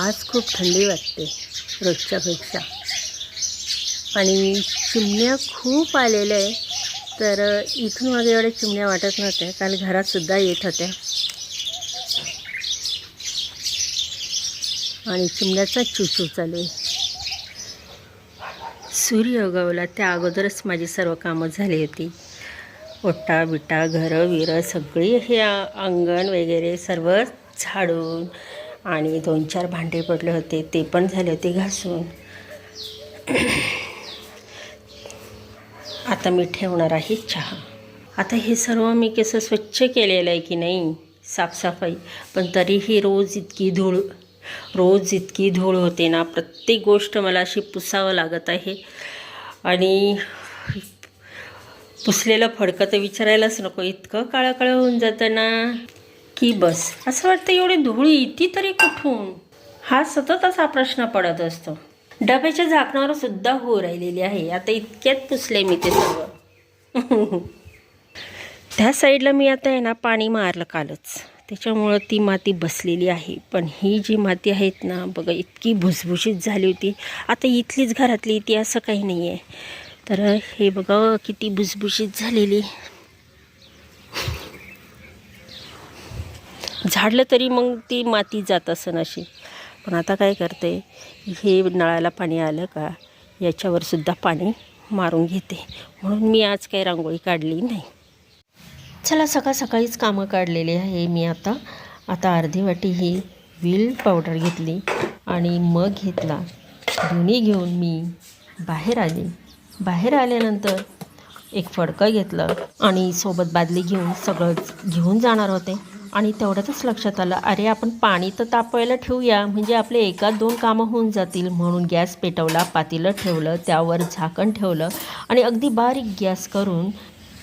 आज खूप थंडी वाटते रोजच्यापेक्षा. आणि चिमण्या खूप आलेल्या आहे तर इथून मागे एवढ्या चिमण्या वाटत नव्हत्या. काल घरातसुद्धा येत होत्या. आणि चिमण्याचा चुचू चालू आहे. सूर्य उगवला. त्या अगोदरच माझी सर्व कामं झाली होती. ओटा बिटा घरं विरं सगळी हे अंगण वगैरे सर्व झाडून आणि दोन चार भांडे पडले होते ते पण झाले होते घासून. आता मी ठेवणार आहे चहा. आता हे सर्व मी कसं स्वच्छ केलेलं आहे की नाही? साफसफाई. पण तरीही रोज इतकी धूळ रोज इतकी धूळ होते ना प्रत्येक गोष्ट मला अशी पुसावं लागत आहे. आणि पुसलेलं फडकं तर विचारायलाच नको इतकं काळं काळं होऊन जातं ना. की बस. असं वाटतं एवढी धुळी इती तरी कुठून? हा सतत असा प्रश्न पडत असतो. डब्याच्या झाकणावर सुद्धा हो राहिलेली आहे. आता इतक्यात पुसले मी ते सर्व. त्या साईडला मी आता आहे ना पाणी मारलं कालच. त्याच्यामुळं ती माती बसलेली आहे. पण ही जी माती आहेत ना बघा इतकी भुसभुशीत झाली होती. आता इथलीच घरातली ती असं काही नाही आहे तर हे बघा किती भुसभुशीत झालेली. झाडलं तरी मग ती माती जात असं अशी. पण आता काय करते हे नळाला पाणी आलं का याच्यावर सुद्धा पाणी मारून घेते. म्हणून मी आज काही रांगोळी काढली नाही. चला सकाळ सकाळीच कामं काढलेली आहे मी आता. आता अर्धी वाटी ही व्हील पावडर घेतली आणि मग घेतला. दोन्ही घेऊन मी बाहेर आले. बाहेर आल्यानंतर एक फडकं घेतलं आणि सोबत बादली घेऊन सगळं घेऊन जाणार होते. आणि तेवढ्यातच लक्षात आलं अरे आपण पाणी तर तापवायला ठेवूया म्हणजे आपले एका दोन कामं होऊन जातील. म्हणून गॅस पेटवला पातेलं ठेवलं त्यावर झाकण ठेवलं आणि अगदी बारीक गॅस करून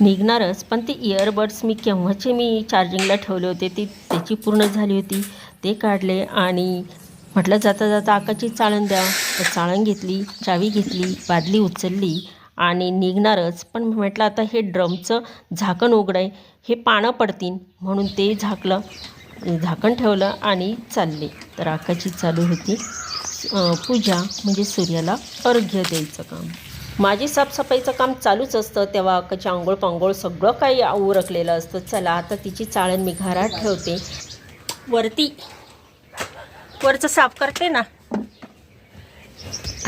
निघणारच. पण ते इयरबड्स मी केव्हाचे मी चार्जिंगला ठेवले होते ते त्याची पूर्ण झाली होती. ते काढले आणि म्हटलं जाता जाता आकाची चाळण द्या. तर चाळण घेतली चावी घेतली बादली उचलली. आणि निघणारच. पण म्हटलं आता हे ड्रमचं झाकण उघडं आहे हे पानं पडतील म्हणून ते झाकलं झाकण ठेवलं आणि चालले. तर आकाची चालू होती. पूजा म्हणजे सूर्याला अर्घ्य द्यायचं काम. माझी साफसफाईचं काम चालूच असतं. तेव्हा अक्काची आंघोळ पांघोळ सगळं काही उरकलेलं असतं. चला आता तिची चाळण मी घरात ठेवते. वरती वरचं साफ करते ना?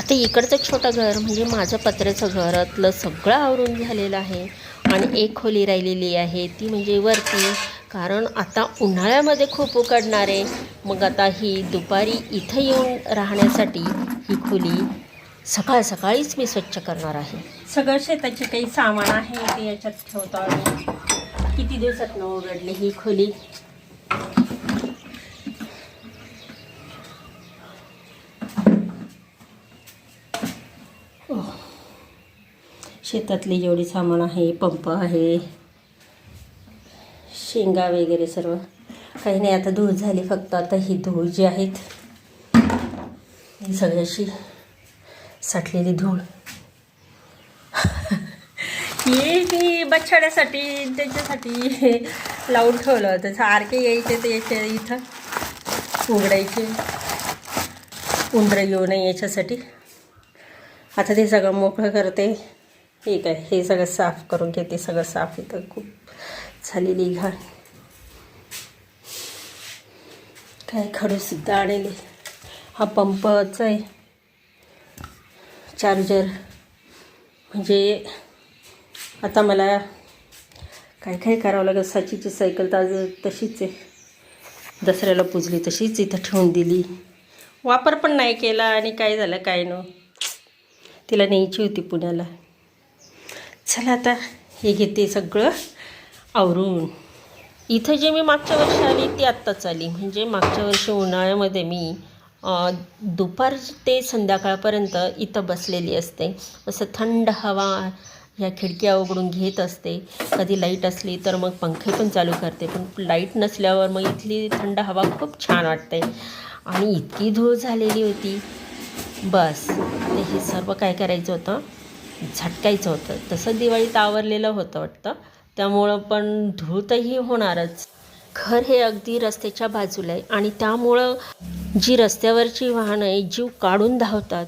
आता इकडचं छोटं घर म्हणजे माझं पत्र्याचं घरातलं सगळं आवरून झालेलं आहे. आणि एक खोली राहिलेली आहे ती म्हणजे वरती. कारण आता उन्हाळ्यामध्ये खूप उकडणार आहे. मग आता ही दुपारी इथं येऊन राहण्यासाठी ही खोली सकाळ सकाळीच मी स्वच्छ करणार आहे. सगळं शेताचे काही सामान आहे ते याच्यात ठेवतो आम्ही. किती दिवसात न उघडली ही खोली? शेतातली जेवढी सामान आहे पंप आहे शेंगा वगैरे सर्व. काही नाही आता धूळ झाली फक्त. आता ही धूळ जी आहेत ही सगळ्याशी साठलेली धूळ. ही मी बछड्यासाठी त्याच्यासाठी लावून ठेवलं होतं. सारखे यायचे ते याच्या इथं. उघडायचे. उंदरं येऊ नये याच्यासाठी आता ते सगळं मोकळं करते. ठीक आहे हे सगळं साफ करून घेते सगळं साफ इथं खूप झालेली घाण. काय खडूसुद्धा आणले हा पंपच आहे. चार्जर. म्हणजे आता मला काय काय करावं लागेल साचीची सायकल तर आज तशीच आहे. दसऱ्याला पुजली तशीच इथं ठेवून दिली. वापर पण नाही केला आणि काय झालं काय न. तिला न्यायची होती पुण्याला. चला आता हे घेते सगळं आवरून. इथं जे मी मागच्या वर्षी आली ती आत्ताच आली. म्हणजे मागच्या वर्षी उन्हाळ्यामध्ये मी दुपार ते संध्याकाळपर्यंत इथं बसलेली असते. असं थंड हवा ह्या खिडक्या उघडून घेत असते. कधी लाइट असली तर मग पंखे पण चालू करते. पण लाइट नसल्यावर मग इथली थंड हवा खूप छान वाटते. आणि इतकी धूळ झालेली होती. बस. हे सर्व काय करायचं होतं? झटकायचं होतं. तसं दिवाळीत आवरलेलं होतं वाटतं. त्यामुळं पण धूळतही होणारच. घर हे अगदी रस्त्याच्या बाजूला आहे आणि त्यामुळं जी रस्त्यावरची वाहनं आहे जीव काढून धावतात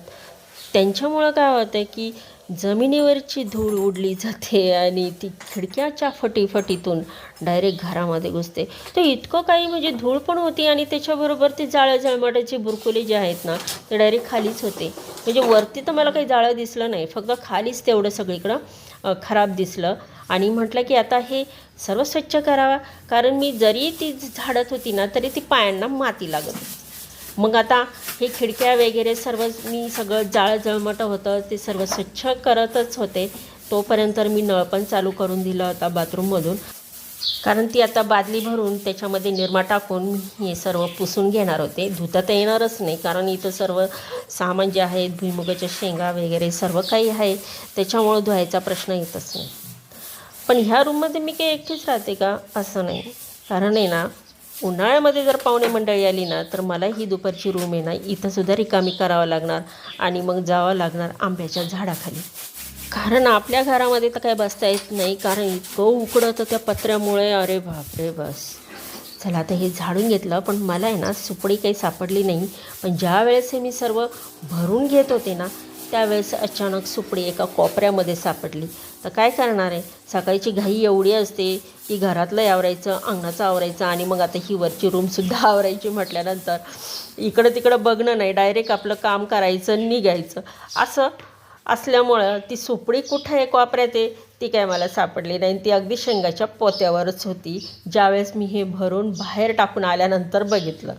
त्यांच्यामुळं काय होतं की जमिनीवरची धूळ उडली जाते आणि ती खिडक्याच्या फटीफटीतून डायरेक्ट घरामध्ये घुसते. तर इतकं काही म्हणजे धूळ पण होती आणि त्याच्याबरोबर ते जाळं जळमाटाची बुरकुले जे आहेत ना ते डायरेक्ट खालीच होते. म्हणजे वरती तर मला काही जाळं दिसलं नाही फक्त खालीच तेवढं सगळीकडं खराब दिसलं. आणि म्हटलं की आता हे सर्व स्वच्छ करावा कारण मी जरी ती झाडत होती ना तरी ती पायांना माती लागत होती. मग आता हे खिडक्या वगैरे सर्व मी सगळं जाळं जळमटं होतं ते सर्व स्वच्छ करतच होते. तोपर्यंत मी नळ पण चालू करून दिला होता बाथरूममधून. कारण ती आता बादली भरून त्याच्यामध्ये निरमा टाकून हे सर्व पुसून घेणार होते. धुता तर येणारच नाही कारण इथं सर्व सामान जे आहे भुईमुगाच्या शेंगा वगैरे सर्व काही आहे. त्याच्यामुळं धुवायचा प्रश्न येतच नाही. पण ह्या रूममध्ये मी काही एकटीच राहते का? असं नाही. कारण आहे ना उन्हाळ्यामध्ये जर पाहुणे मंडळी आली ना तर मला ही दुपारची रूम आहे ना इथंसुद्धा रिकामी करावं लागणार आणि मग जावं लागणार आंब्याच्या झाडाखाली. कारण आपल्या घरामध्ये तर काय बसता येत नाही कारण इतकं उकडतं त्या पत्र्यामुळे. अरे बापरे बस. चला आता हे झाडून घेतलं पण मला आहे ना सुपडी काही सापडली नाही. पण ज्या वेळेस हे मी सर्व भरून घेत होते ना त्यावेळेस अचानक सुपडी एका कोपऱ्यामध्ये सापडली. तर काय करणार आहे? सकाळची घाई एवढी असते की घरातलं आवरायचं अंगणाचं आवरायचं आणि मग आता ही वरची रूमसुद्धा आवरायची म्हटल्यानंतर इकडं तिकडं बघणं नाही. डायरेक्ट आपलं काम करायचं निघायचं. असं असल्यामुळं ती सुपडी कुठं आहे कोपऱ्यात आहे ती काय मला सापडली नाही. ती अगदी शेंगाच्या पोत्यावरच होती. ज्यावेळेस मी हे भरून बाहेर टाकून आल्यानंतर बघितलं.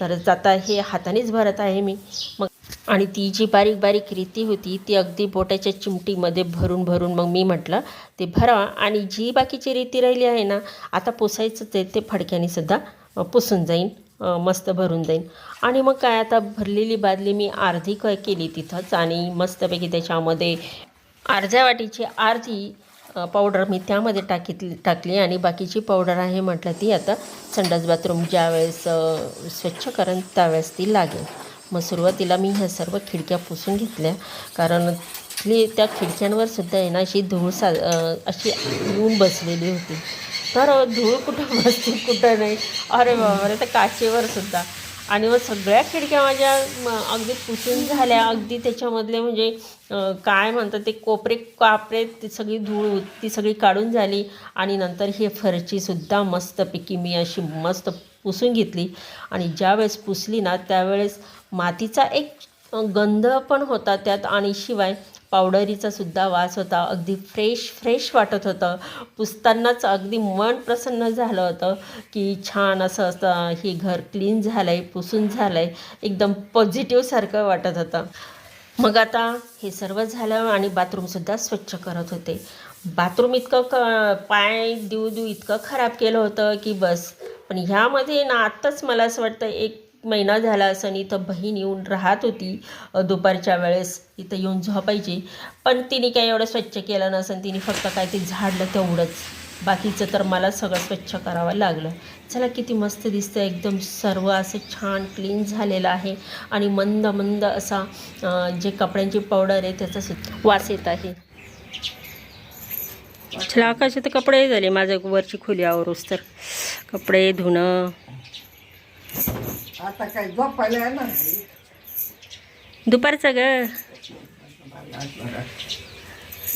तर आता हे हातानेच भरत आहे मी. मग आणि ती जी बारीक बारीक रीती होती ती अगदी बोटाच्या चिमटीमध्ये भरून भरून मग मी म्हटलं ते भरा. आणि जी बाकीची रीती राहिली आहे ना आता पुसायचंच आहे ते फडक्याने सुद्धा पुसून जाईन मस्त भरून जाईन. आणि मग काय आता भरलेली बादली मी अर्धी काय केली तिथंच आणि मस्तपैकी त्याच्यामध्ये अर्ध्या वाटीची अर्धी पावडर मी त्यामध्ये टाकीतली टाकली आणि बाकीची पावडर आहे म्हटलं ती आता संडास बाथरूम ज्यावेळेस वेळेस स्वच्छ करेन त्यावेळेस ती लागेल. मग सुरुवातीला मी ह्या सर्व खिडक्या पुसून घेतल्या. कारण तिथली त्या खिडक्यांवर सुद्धा आहे ना अशी धूळ सा अशी येऊन बसलेली होती. तर धूळ कुठं बसते कुठं नाही. अरे बाबा तर काचेवर सुद्धा. आणि मग सगळ्या खिडक्या माझ्या म, अगदी पुसून झाल्या. अगदी त्याच्यामधले म्हणजे काय म्हणतात ते कोपरे कापरे ती सगळी धूळ ती सगळी काढून झाली. आणि नंतर ही फरचीसुद्धा मस्तपैकी मी अशी मस्त पुसून घेतली. आणि ज्यावेळेस पुसली ना त्यावेळेस मातीचा एक गंध पण होता त्यात. आणि शिवाय पावडरीचा सुद्धा वास होता. अगदी फ्रेश फ्रेश वाटत होतं. पुसतानाच अगदी मन प्रसन्न झालं होतं की छान असं असं हे घर क्लीन झालं आहे पुसून झालं आहे एकदम पॉझिटिव्हसारखं वाटत होतं. मग आता हे सर्व झालं आणि बाथरूमसुद्धा स्वच्छ करत होते. बाथरूम इतकं क पाय देऊ देऊ इतकं खराब केलं होतं की बस. पण ह्यामध्ये ना आत्ताच मला असं वाटतं एक महिना झाला असं आणि इथं बहीण येऊन राहत होती दुपारच्या वेळेस. इथं येऊन झोपायची पण तिने काही एवढं स्वच्छ केलं नसेल तिने फक्त काय ते झाडलं तेवढंच. बाकीचं तर मला सगळं स्वच्छ करावं लागलं. चला किती मस्त दिसतं एकदम सर्व असं छान क्लीन झालेलं आहे. आणि मंद मंद असा जे कपड्यांची पावडर आहे त्याचा वास येत आहे. चला आकाशात कपडे झाले. माझं वरची खोली आवरूस तर. कपडे धुणं. आता काय झोपायला येणार नाही. दुपारचं ग.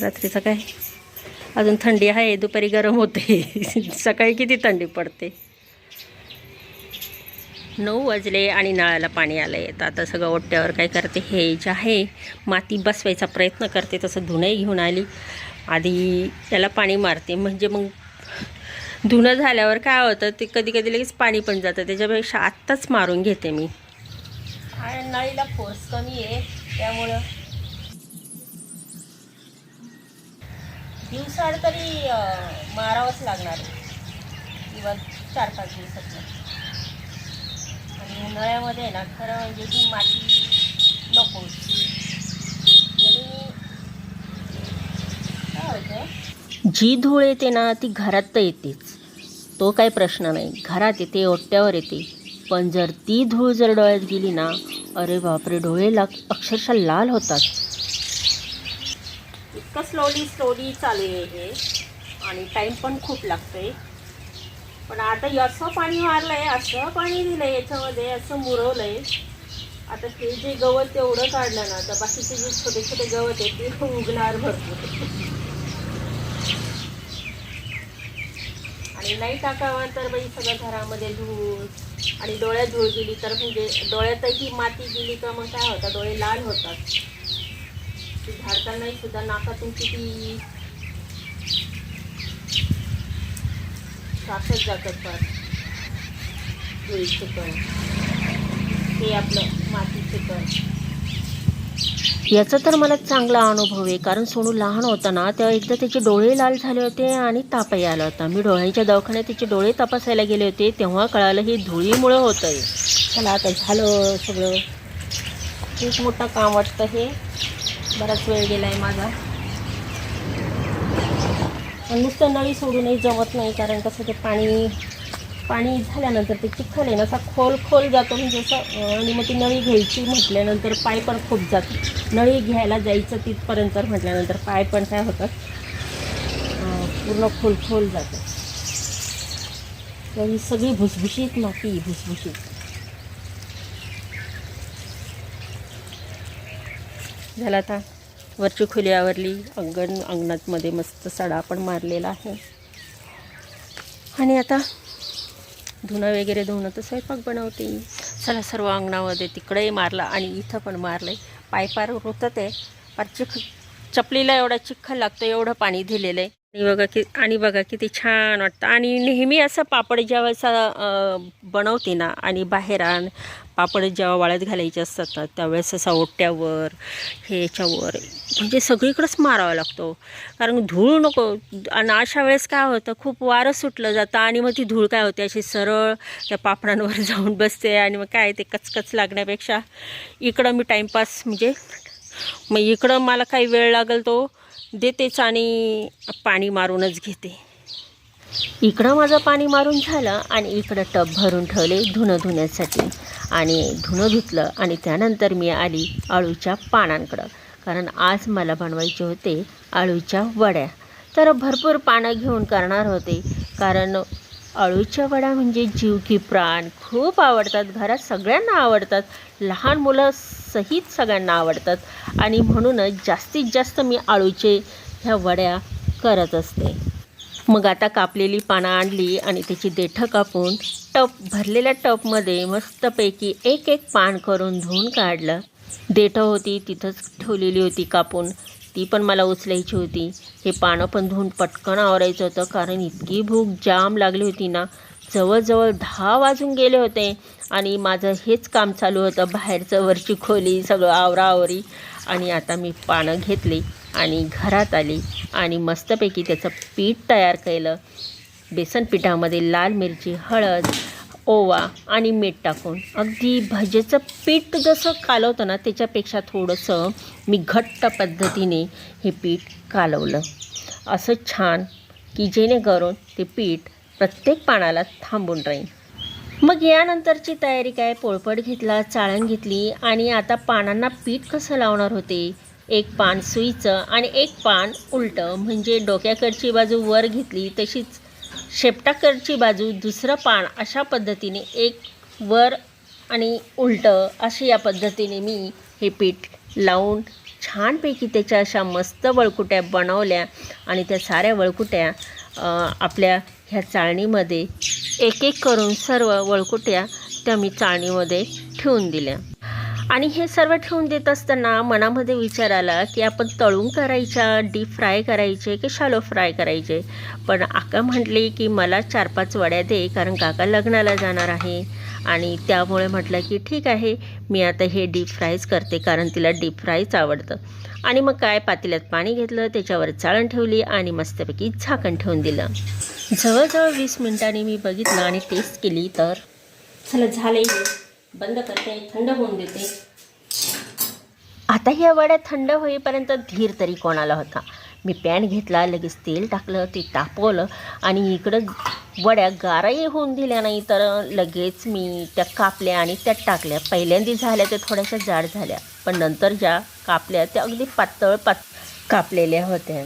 रात्रीचं काय? अजून थंडी आहे दुपारी गरम होते. सकाळी किती थंडी पडते? नऊ वाजले आणि नळाला पाणी आलं आहे तर आता सगळं ओट्यावर काय करते? हे जे आहे माती बसवायचा प्रयत्न करते. तसं धुणंही घेऊन आली. आधी त्याला पाणी मारते. म्हणजे मग धुणं झाल्यावर काय होतं ते कधी कधी लगेच पाणी पण जातं. त्याच्यापेक्षा आत्ताच मारून घेते मी. आणि नळीला फोर्स कमी आहे त्यामुळं. दिवसाड तरी मारावंच लागणार. आहे किंवा चार पाच दिवसात आणि उन्हाळ्यामध्ये ना खरं म्हणजे ती माती नको. आणि काय होतं? जी धूळ येते ना ती घरात तर येतेच. तो काही प्रश्न नाही. घरात येते ओट्यावर येते. पण जर ती धूळ जर डोळ्यात गेली ना अरे बापरे डोळे लाग अक्षरशः लाल होतात. इतकं स्लोली स्लोली चालू आहे हे. आणि टाईम पण खूप लागतोय. पण आता असं पाणी मारलंय असं पाणी दिलं आहे याच्यामध्ये असं मुरवलं आहे आता ते जे गवत तेवढं काढलं ना तर बाकीचे जे छोटे छोटे गवत आहे ते उगणार भरपूर. आणि नाही टाकावं तर बाई सगळं घरामध्ये धूळ आणि डोळ्यात धूळ गेली तर म्हणजे डोळ्यातही माती गेली तर मग काय होतं? डोळे लाल होतात. ती झाडतानाही सुद्धा नाकातून किती श्वासच जातात पण धुळीचे कण हे आपलं मातीचे कण याचा तर मला चांगला अनुभव आहे. कारण सोनू लहान होता ना तेव्हा एकदा त्याचे डोळे लाल झाले होते आणि तापही आला होता. मी डोळ्यांच्या दवाखान्यात त्याचे डोळे तपासायला गेले होते तेव्हा कळालं हे धुळीमुळं होतं आहे चला आता झालं सगळं. खूप मोठं काम वाटतं हे. बराच वेळ गेला आहे माझा नुसतं नळी सोडूनही जमत नाही कारण कसं ते पाणी पाणी झाल्यानंतर ते चिखल आहे ना असा खोल खोल जातो. म्हणजे असं आणि मग ती नळी घ्यायची म्हटल्यानंतर पाय पण खूप जातो नळी घ्यायला जायचं तिथपर्यंत म्हटल्यानंतर पाय पण काय होतात पूर्ण खोल खोल जातो तर ही सगळी भुसभुशीत माती भुसभुशीत. झालं आता वरची खोली आवरली. अंगण अंगणातमध्ये मस्त सडा पण मारलेला आहे. आणि आता धुणं वगैरे धुणं तर स्वयंपाक बनवते. चला सर्व अंगणामध्ये तिकडंही मारलं आणि इथं पण मारलं आहे पायपार रुतत आहे पार चिख चपलीला एवढा चिखल लागतो एवढं पाणी दिलेलं आहे आणि बघा की आणि बघा किती छान वाटतं. आणि नेहमी असं पापड ज्यावेळेस अं, बनवते ना आणि बाहेर आण पापड जेव्हा वाळत घालायचे असतात ना त्यावेळेस असा ओट्यावर हे याच्यावर म्हणजे सगळीकडंच मारावा लागतो. कारण धूळ नको. आणि अशा वेळेस काय होतं खूप वारं सुटलं जातं आणि मग ती धूळ काय होते अशी सरळ त्या पापडांवर जाऊन बसते आणि मग काय ते कचकच लागण्यापेक्षा इकडं मी टाईमपास म्हणजे मग इकडं मला काही वेळ लागेल तो देतेच आणि पाणी मारूनच घेते. इकडं माझं पाणी मारून झालं आणि इकडं टब भरून ठेवले धुणं धुण्यासाठी. आणि धुणं धुतलं आणि त्यानंतर मी आली आळूच्या पानांकडं. कारण आज मला बनवायचे होते आळूच्या वड्या. तर भरपूर पानं घेऊन करणार होते. कारण अळूच्या वड्या म्हणजे जीव की प्राण खूप आवडतात. घरात सगळ्यांना आवडतात. लहान मुलं सहित सगळ्यांना आवडतात. आणि म्हणूनच जास्तीत जास्त मी आळूचे ह्या वड्या करत असते. मग आता कापलेली पानं आणली आणि त्याची देठं कापून टप भरलेल्या टपमध्ये मस्तपैकी एक एक पान करून धुवून काढलं. देठं होती तिथंच ठेवलेली होती कापून. ती पण मला उचलायची होती. हे पानं पण धुवून पटकन आवरायचं होतं कारण इतकी भूक जाम लागली होती ना. जवळजवळ दहा वाजून गेले होते. आणि माझं हेच काम चालू होतं. बाहेरचं वरची खोली सगळं आवराआवरी. आणि आता मी पानं घेतली आणि घरात आली आणि मस्तपैकी त्याचं पीठ तयार केलं. बेसन पिठामध्ये लाल मिरची हळद ओवा आणि मीठ टाकून. अगदी भजेचं पीठ जसं कालवतं ना त्याच्यापेक्षा थोडंसं मी घट्ट पद्धतीने हे पीठ कालवलं. असं छान की जेणेकरून ते पीठ प्रत्येक पानाला थांबून राहीन. मग यानंतरची तयारी काय? पोळपट घेतला चाळण घेतली आणि आता पानांना पीठ कसं लावणार होते? एक पान सुईचं आणि एक पान उलटं. म्हणजे डोक्याकडची बाजू वर घेतली तशीच शेपटाकडची बाजू दुसरं पान अशा पद्धतीने एक वर आणि उलटं अशी या पद्धतीने मी हे पीठ लावून छानपैकी त्याच्या अशा मस्त वळकुट्या बनवल्या आणि त्या साऱ्या वळकुट्या आपल्या ह्या चाळणीमध्ये एक एक करून सर्व वळकुट्या त्या मी चाळणीमध्ये ठेवून दिल्या. आणि हे सर्व ठेवून देत असताना मनामध्ये विचार आला की आपण तळून करायच्या डीप फ्राय करायचे की शालो फ्राय करायचे? पण आका म्हटले की मला चार पाच वड्या दे कारण काका लग्नाला जाणार आहे. आणि त्यामुळे म्हटलं की ठीक आहे मी आता हे डीप फ्रायच करते कारण तिला डीप फ्रायच आवडतं. आणि मग काय पातेल्यात पाणी घेतलं त्याच्यावर चाळण ठेवली आणि मस्तपैकी झाकण ठेवून दिलं. जवळजवळ वीस मिनिटांनी मी बघितलं आणि टेस्ट केली तर? चला झालं बंद करते थंड होऊन देते. आता ह्या वड्या थंड होईपर्यंत धीर तरी कोणाला होता. मी पॅन घेतला लगेच तेल टाकलं ते तापवलं आणि इकडं वड्या गाराही होऊन दिल्या नाही तर लगेच मी त्या कापल्या आणि त्या टाकल्या. पहिल्यांदा झाल्या त्या थोड्याशा जाड झाल्या पण नंतर ज्या कापल्या त्या अगदी पातळ पात कापलेल्या होत्या.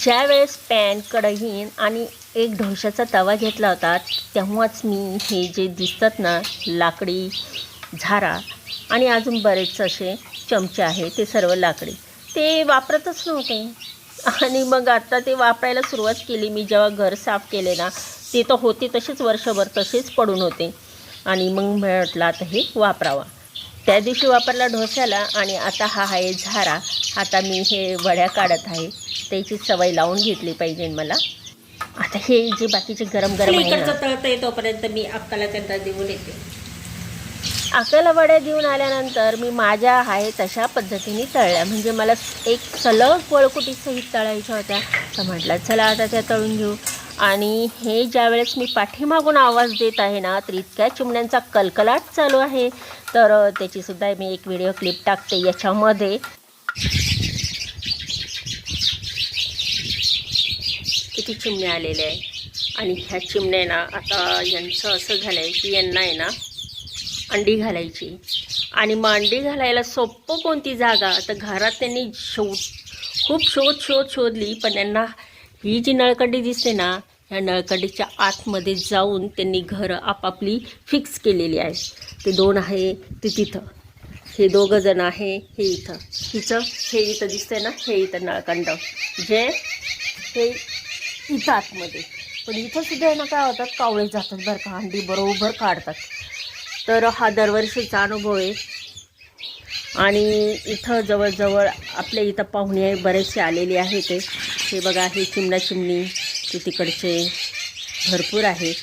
ज्या वेळेस पॅन कढईन आणि एक ढोशाचा तवा घेतला होता तेव्हाच मी हे जे दिसतात ना लाकडी झारा आणि अजून बरेच असे चमचे आहे ते सर्व लाकडी. ते वापरतच नव्हते. आणि मग आता ते वापरायला सुरुवात केली मी जेव्हा घर साफ केले ना ते तर होते तसेच वर्षभर तसेच पडून होते. आणि मग म्हटलं आता हे वापरावा. त्या दिवशी वापरला ढोस्याला आणि आता हा आहे झारा. आता मी हे वड्या काढत आहे. त्याची सवय लावून घेतली पाहिजे मला. आता हे जे बाकीचे गरम गरम आहे इकडचं तळतंय तोपर्यंत मी अक्काला त्यांना देऊन येते. अकलवड्या देऊन आल्यानंतर मी माझ्या आहे तशा पद्धतीने तळल्या. म्हणजे मला एक सलग वळकुटी सहित तळायच्या होत्या. तर म्हटलं चला आता त्या तळून घेऊ. आणि हे ज्यावेळेस मी पाठीमागून आवाज देत आहे ना तर इतक्या चिमण्यांचा कलकलाट चालू आहे. तर त्याचीसुद्धा मी एक व्हिडिओ क्लिप टाकते याच्यामध्ये. किती चिमणे आलेले आहे आणि ह्या चिमण्या ना आता यांचं असं झालं आहे की यांना आहे ना अंडी घालायची. आणि मग अंडी घालायला सोपं कोणती जागा? तर घरात त्यांनी शोध खूप शोध शोध शोधली पण त्यांना ही जी नळकंडी दिसते ना ह्या नळकंडीच्या आतमध्ये जाऊन त्यांनी घरं आपापली फिक्स केलेली आहे ते दोन आहे ते तिथं. हे दोघं जण आहे हे इथं. हिचं हे इथं दिसतंय ना हे इथं नळकंड. जे हे इथं आतमध्ये. पण इथं सुद्धा ना काय होतात कावळे जातात बरं का अंडी बरोबर काढतात. तर हा दरवर्षीचा अनुभव आहे. आणि इथं जवळजवळ आपल्या इथं पाहुणे बरेचसे आलेले आहेत. ते हे बघा हे चिमणा चिमणी ते तिकडचे भरपूर आहेत.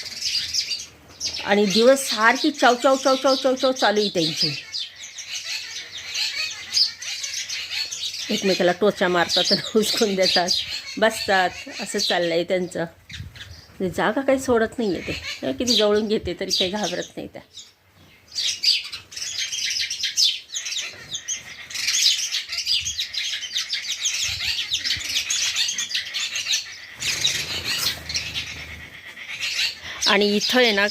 आणि दिवस सारखी चाव चाव चाव चाव चाव चाव चालू आहे त्यांची. एकमेकाला टोचा मारतात आणि हुसकून देतात. बसतात. असं चाललं आहे त्यांचं. जागा काही सोडत नाही आहे ते. किती जवळून घेते तरी काही घाबरत नाही त्या. आणि इथं आहे ना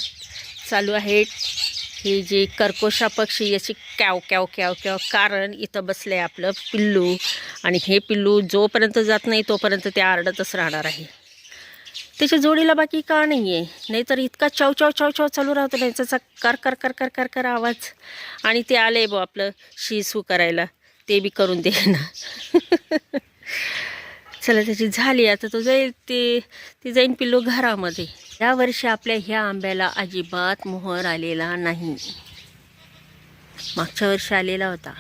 चालू आहे हे जे कर्कोशा पक्षी याची कॅव कॅव क्याव क्याव कारण इथं बसलं आहे आपलं पिल्लू. आणि हे पिल्लू जोपर्यंत जात नाही तोपर्यंत ते आरडतच राहणार आहे. त्याच्या जोडीला बाकी का नाही आहे नाहीतर इतका चाव चाव चाव चाव चालू राहतो नाही त्याचा कर कर कर कर कर कर आवाज. आणि ते आलं आहे बो आपलं शिसू करायला. ते बी करून दे ना. चला त्याची झाली. आता तो जाईल ते ती जाईन पिल्लू घरामध्ये. या वर्षी आपल्या ह्या आंब्याला अजिबात मोहर आलेला नाही. मागच्या वर्षी आलेला होता.